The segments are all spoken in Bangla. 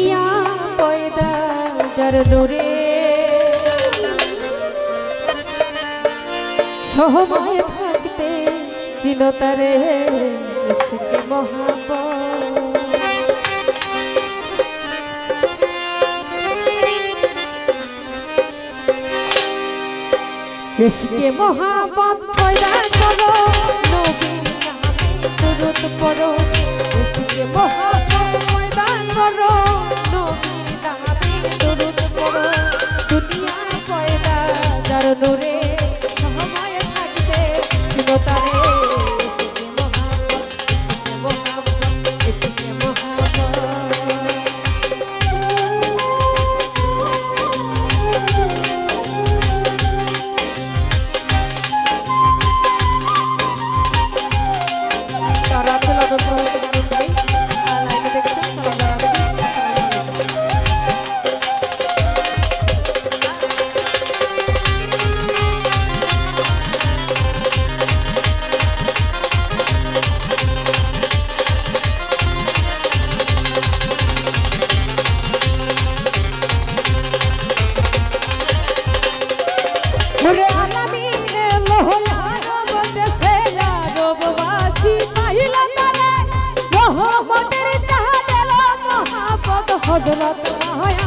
দুনিয়া পয়দা যার নূরে। সহময় থাকতে চিন তারে মহাপ ঋষিকে মহাপাপ, পয়দা করো নবীন নামে পড়ো। করো নূরে হজরত হয়া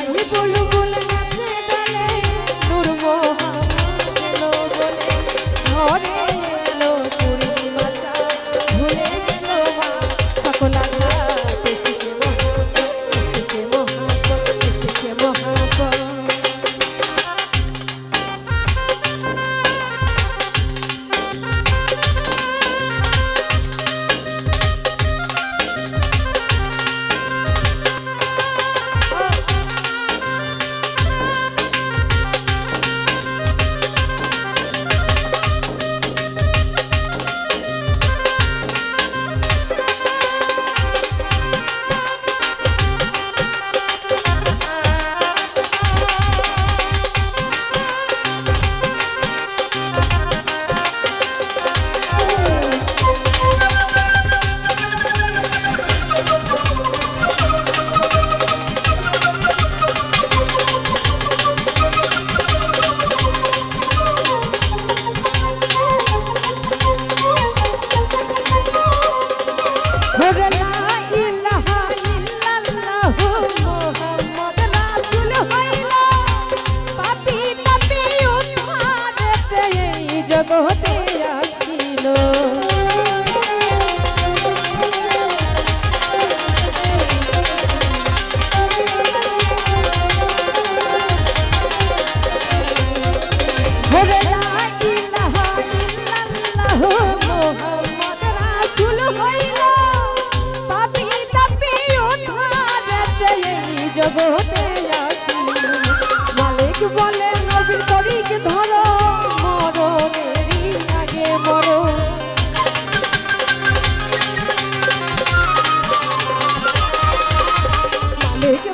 জগতে আসি মালিক বলে নবীর তরিক ধরো মরণেরই আগে মরো। মালিক